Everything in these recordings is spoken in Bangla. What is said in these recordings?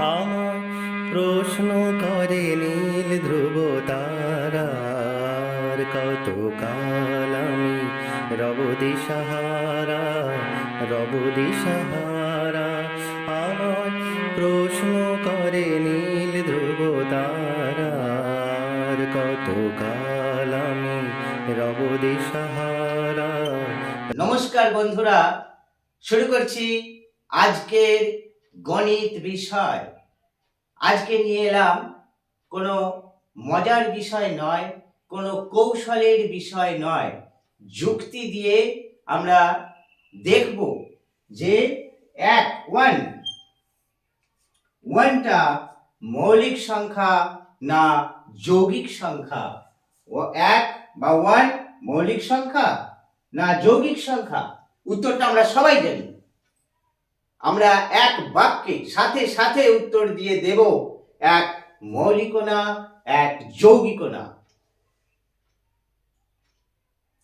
আমার প্রশ্ন করে নীল ধ্রুব তারার কত কাল আমি রব দিশাহারা রব দিশাহারা। আমার প্রশ্ন করে নীল ধ্রুব তারার কত কাল আমি রব দিশাহারা। নমস্কার বন্ধুরা, শুরু করছি আজকের গণিত বিষয়। আজকে নিয়ে এলাম কোনো মজার বিষয় নয়, কোনো কৌশলের বিষয় নয়। যুক্তি দিয়ে আমরা দেখব যে এক ওয়ান ওয়ানটা মৌলিক সংখ্যা না যৌগিক সংখ্যা? ও এক বা ওয়ান মৌলিক সংখ্যা না যৌগিক সংখ্যা? উত্তরটা আমরা সবাই জানি। আমরা এক বাক্যে সাথে সাথে উত্তর দিয়ে দেব, এক মৌলিক না এক যৌগিক না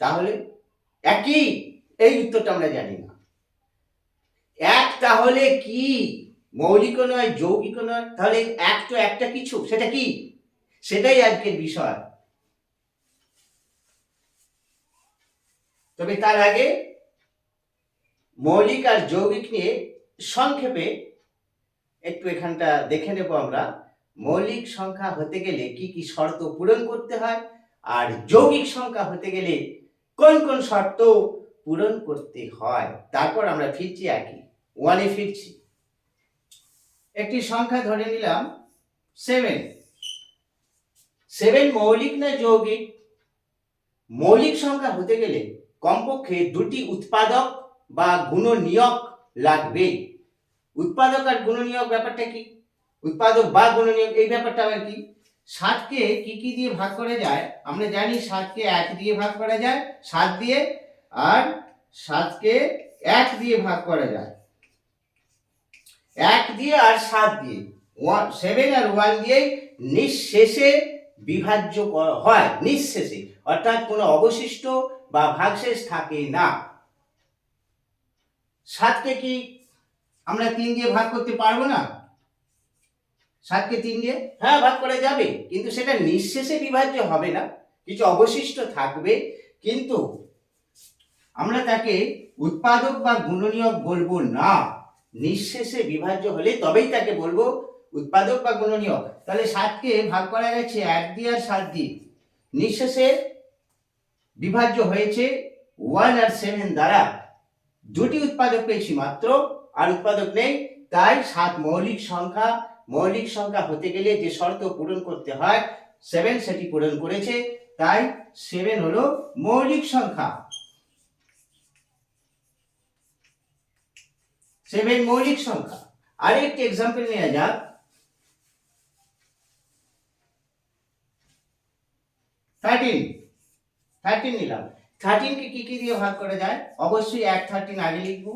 তাহলে একই, এই উত্তরটা আমরা জানি না। এক তাহলে কি? মৌলিক নয় যৌগিক নয় তাহলে এক তো একটা কিছু, সেটা কি? সেটাই আজকের বিষয়। তবে তার আগে মৌলিক আর যৌগিক নিয়ে সংক্ষেপে একটু এখানটা দেখে নেব আমরা। মৌলিক সংখ্যা হতে গেলে কি কি শর্ত পূরণ করতে হয় আর যৌগিক সংখ্যা হতে গেলে কোন কোন শর্ত পূরণ করতে হয়? তারপর আমরা ফিরছি একই। ওয়ানে ফিরছি। একটি সংখ্যা ধরে নিলাম সেভেন সেভেন মৌলিক না যৌগিক? মৌলিক সংখ্যা হতে গেলে কমপক্ষে দুটি উৎপাদক বা গুণনীয়ক লাগবে। উৎপাদক আর গুণনীয়ক ব্যাপারটা কি? উৎপাদক বা গুণনীয়ক, এই ব্যাপারটা আবার কি? সাতকে কি কি দিয়ে ভাগ করা যায়? আমরা জানি সাতকে এক দিয়ে ভাগ করা যায়, সাত দিয়ে, আর সাতকে এক দিয়ে ভাগ করা যায়। এক দিয়ে আর সাত দিয়ে, ওয়ান, সেভেন আর ওয়ান দিয়ে নিঃশেষে বিভাজ্য হয়, নিঃশেষে। অর্থাৎ কোনো অবশিষ্ট বা ভাগশেষ থাকে না। সাতকে কি আমরা তিন দিয়ে ভাগ করতে পারব না? সাতকে তিন দিয়ে? হ্যাঁ ভাগ করা যাবে। কিন্তু সেটা নিঃশেষে বিভাজ্য হবে না। কিছু অবশিষ্ট থাকবে। কিন্তু আমরা তাকে উৎপাদক বা গুণনীয়ক বলব না। নিঃশেষে বিভাজ্য হলে তবেই তাকে বলব উৎপাদক বা গুণনীয়ক। তাহলে সাতকে ভাগ করা গেছে এক দিয়ে আর সাত দিয়ে। নিঃশেষে বিভাজ্য হয়েছে ওয়ান আর সেভেন দ্বারা। দুটি উৎপাদক পেয়েছি মাত্র আর উৎপাদক নেই। তাই সাত মৌলিক সংখ্যা মৌলিক সংখ্যা হতে গেলে যে শর্ত পূরণ করতে হয় সেভেন সেটি পূরণ করেছে। তাই সেভেন হলো মৌলিক সংখ্যা। সেভেন মৌলিক সংখ্যা। আরেকটি এক্সাম্পল নেওয়া যাক। থার্টিন থার্টিন নিলাম। থার্টিনকে কি কি দিয়ে ভাগ করা যায়? অবশ্যই এক থার্টিন আগে লিখব।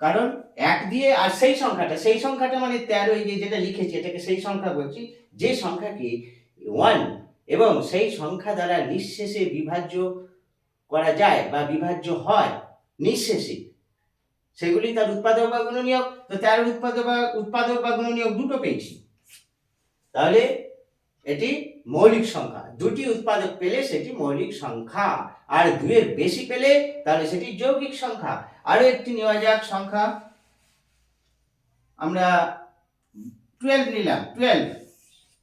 কারণ এক দিয়ে আর সেই সংখ্যাটা সেই সংখ্যাটা মানে তেরো, এই যেটা লিখেছি, এটাকে সেই সংখ্যা বলছি। যে সংখ্যাকে ওয়ান এবং সেই সংখ্যা দ্বারা নিঃশেষে বিভাজ্য করা যায় বা বিভাজ্য হয়, নিঃশেষে, সেগুলি তার উৎপাদক বা গুণনীয়ক। তো তেরো উৎপাদক বা উৎপাদক বা গুণনীয়ক দুটো পেয়েছি। তাহলে এটি মৌলিক সংখ্যা। দুটি উৎপাদক পেলে সেটি মৌলিক সংখ্যা। আর দুয়ের বেশি পেলে তাহলে সেটি যৌগিক সংখ্যা। আরও একটি নেওয়া যাক সংখ্যা। আমরা টুয়েলভ নিলাম টুয়েলভ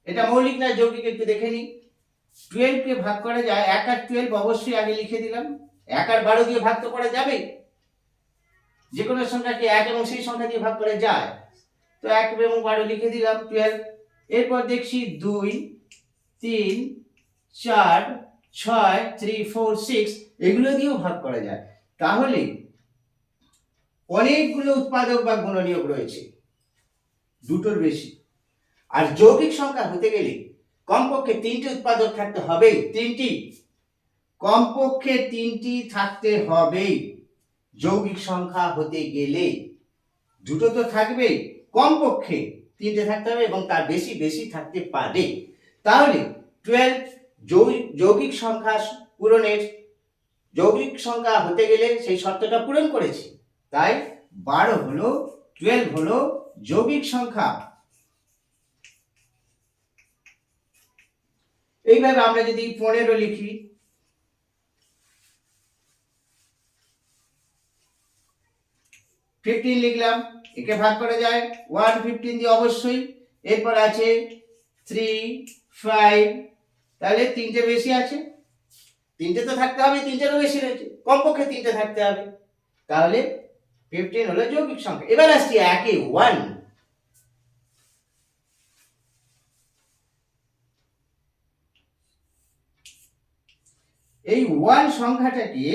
এটা মৌলিক না যৌগিক একটু দেখে নিই। টুয়েলভকে ভাগ করা যায়, এক আর টুয়েলভ অবশ্যই আগে লিখে দিলাম। এক আর বারো দিয়ে ভাগ তো করা যাবে যে কোনো সংখ্যাকে এক এবং সেই সংখ্যা দিয়ে ভাগ করা যায়। তো এক এবং বারো লিখে দিলাম টুয়েলভ এরপর দেখছি দুই। তিন, চার, ছয় থ্রি ফোর সিক্স এগুলো দিয়েও ভাগ করা যায়। তাহলে অনেকগুলো উৎপাদক বা গুণনীয়ক রয়েছে, দুটোর বেশি। আর যৌগিক সংখ্যা হতে গেলে কমপক্ষে তিনটি উৎপাদক থাকতে হবেই তিনটি? কমপক্ষে তিনটি থাকতে হবেই যৌগিক সংখ্যা হতে গেলে দুটো তো থাকবেই কমপক্ষে তিনটে থাকতে হবে এবং তার বেশি বেশি থাকতে পারে। তাহলে টুয়েলভ যৌগিক সংখ্যা পূরণের যৌগিক সংখ্যা হতে গেলে সেই শর্তটা পূরণ করেছি। তাই বারো হলো টুয়েলভ হলো যৌগিক সংখ্যা। এইভাবে আমরা যদি পনেরো লিখি ফিফটিন লিখলাম, একে ভাগ করা যায়। ওয়ান ফিফটিন দিয়ে অবশ্যই। এরপর আছে থ্রি ফাইভ তাহলে তিনটে বেশি আছে। তিনটে তো থাকতে হবে, তিনটেরও বেশি রয়েছে। কমপক্ষে তিনটে থাকতে হবে। তাহলে ফিফটিন হলো যৌগিক সংখ্যা। এবার আসছি একে ওয়ান এই ওয়ান সংখ্যাটাকে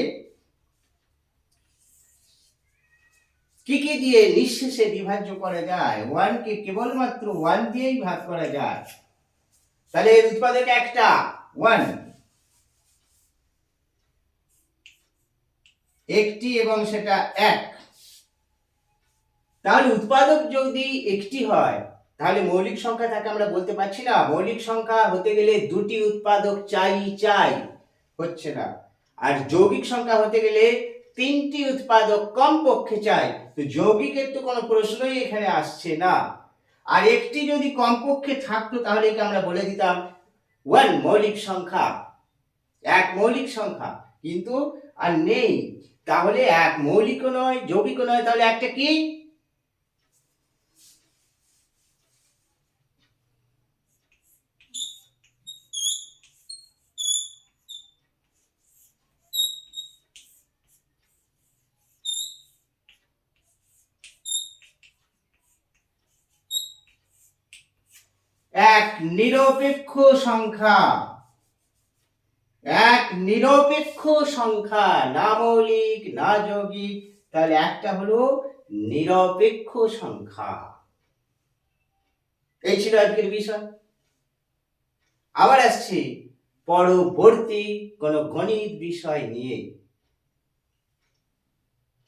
কি কি দিয়ে নিঃশেষে বিভাজ্য করা যায়? ওয়ানকে কেবলমাত্র ওয়ান দিয়েই ভাগ করা যায়। তাহলে এর উৎপাদক একটা। ওয়ান একটি এবং সেটা এক। তাহলে উৎপাদক যদি একটি হয়, তাহলে মৌলিক সংখ্যা তাকে আমরা বলতে পারছি না। মৌলিক সংখ্যা হতে গেলে দুটি উৎপাদক চাই চাই। হচ্ছে না। আর যৌগিক সংখ্যা হতে গেলে তিনটি উৎপাদক কম পক্ষে চাই। তো যৌগিকের তো কোনো প্রশ্নই এখানে আসছে না। আর একটি যদি কমপক্ষে থাকতো, তাহলে একে আমরা বলে দিতাম ওয়ান মৌলিক সংখ্যা। এক মৌলিক সংখ্যা। কিন্তু আর নেই। তাহলে এক মৌলিকও নয়, যৌগিকও নয়, তাহলে একটা কি? এক নিরপেক্ষ সংখ্যা। এক নিরপেক্ষ সংখ্যা, না মৌলিক, না যৌগিক। তাহলে একটা হলো নিরপেক্ষ সংখ্যা। এই ছিল আজকের বিষয়। আবার আসছি পরবর্তী কোন গণিত বিষয় নিয়ে।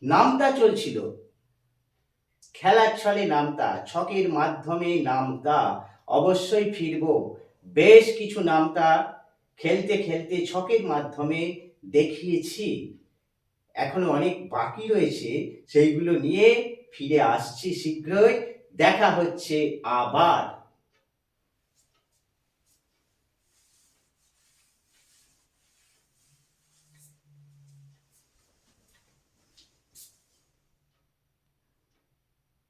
নামতা চলছিল। খেলার ছলে নামতা, ছকের মাধ্যমে নামতা। অবশ্যই ফিরব। বেশ কিছু নামটা খেলতে খেলতে ছকের মাধ্যমে দেখিয়েছি। এখনও অনেক বাকি রয়েছে, সেইগুলো নিয়ে ফিরে আসছি শীঘ্রই। দেখা হচ্ছে আবার।